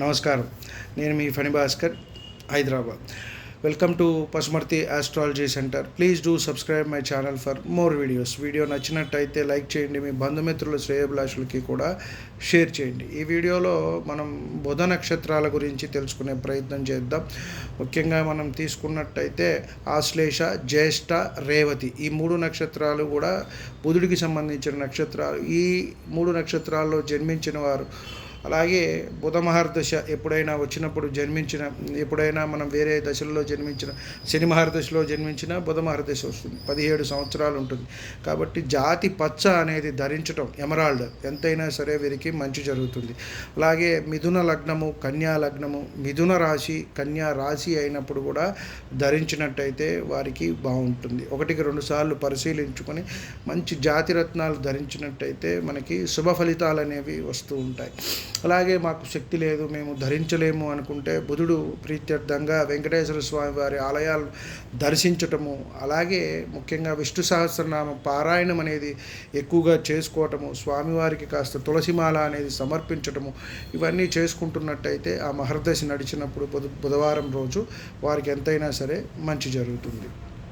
నమస్కారం. నేను మీ Phani Bhaskar Hyderabad. Welcome to Pasumarthi Astrology Centre. Please do subscribe my channel for more videos. Video నచ్చినట్టయితే like చేయండి. మీ బంధుమిత్రుల శ్రేయభిలాషులకి కూడా షేర్ చేయండి. ఈ వీడియోలో మనం బుధ నక్షత్రాల గురించి తెలుసుకునే ప్రయత్నం చేద్దాం. ముఖ్యంగా మనం తీసుకున్నట్టయితే ఆశ్లేష జ్యేష్ఠ రేవతి ఈ మూడు నక్షత్రాలు కూడా బుధుడికి సంబంధించిన నక్షత్రాలు. ఈ మూడు నక్షత్రాల్లో జన్మించిన వారు అలాగే బుధ ఎప్పుడైనా వచ్చినప్పుడు జన్మించిన ఎప్పుడైనా మనం వేరే దశల్లో జన్మించిన శని మహర్దశలో జన్మించిన బుధమహర్దశ వస్తుంది. పదిహేడు సంవత్సరాలు ఉంటుంది. కాబట్టి జాతి పచ్చ అనేది ధరించటం ఎమరాల్డ్ ఎంతైనా సరే వీరికి మంచి జరుగుతుంది. అలాగే మిథున లగ్నము కన్యా లగ్నము మిథున రాశి కన్యా రాశి అయినప్పుడు కూడా ధరించినట్టయితే వారికి బాగుంటుంది. ఒకటికి రెండు సార్లు పరిశీలించుకొని మంచి జాతి రత్నాలు ధరించినట్టయితే మనకి శుభ ఫలితాలు అనేవి వస్తూ ఉంటాయి. అలాగే మాకు శక్తి లేదు మేము ధరించలేము అనుకుంటే బుధుడు ప్రీత్యర్థంగా వెంకటేశ్వర స్వామి వారి ఆలయాలు దర్శించటము అలాగే ముఖ్యంగా విష్ణు సహస్రనామ పారాయణం అనేది ఎక్కువగా చేసుకోవటము స్వామివారికి కాస్త తులసిమాల అనేది సమర్పించటము ఇవన్నీ చేసుకుంటున్నట్టయితే ఆ మహర్దశి నడిచినప్పుడు బుధ బుధవారం రోజు వారికి ఎంతైనా సరే మంచి జరుగుతుంది.